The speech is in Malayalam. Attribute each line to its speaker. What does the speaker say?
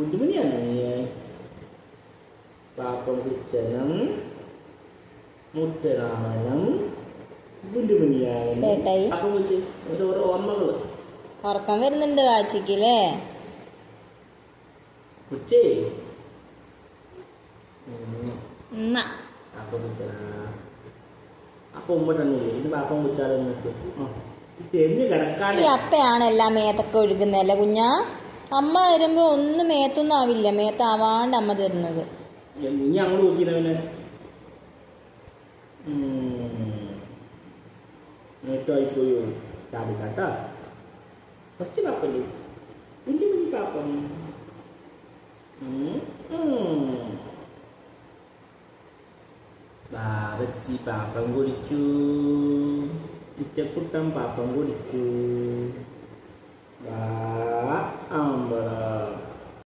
Speaker 1: കുഞ്ഞുമണിയാണ് പാപ്പം കുച്ചനം മുത്തരാമനം
Speaker 2: ചേട്ടായി. ഉറക്കം വരുന്നുണ്ട് വാച്ചിക്കല്ലേ?
Speaker 1: ഉച്ചേ
Speaker 2: ഈ അപ്പയാണ് എല്ലാം മേത്തൊക്കെ ഒഴുകുന്നല്ലേ കുഞ്ഞാ? അമ്മ വരുമ്പോ ഒന്നും മേത്തൊന്നും ആവില്ല. മേത്താവാണ്ട് അമ്മ തരുന്നത്.
Speaker 1: നീ അങ്ങോട്ട് പാപ്പം. ബാബച്ചി പാപ്പം കുടിച്ചു. ഉച്ചക്കുട്ടം പാപ്പം കുടിച്ചു.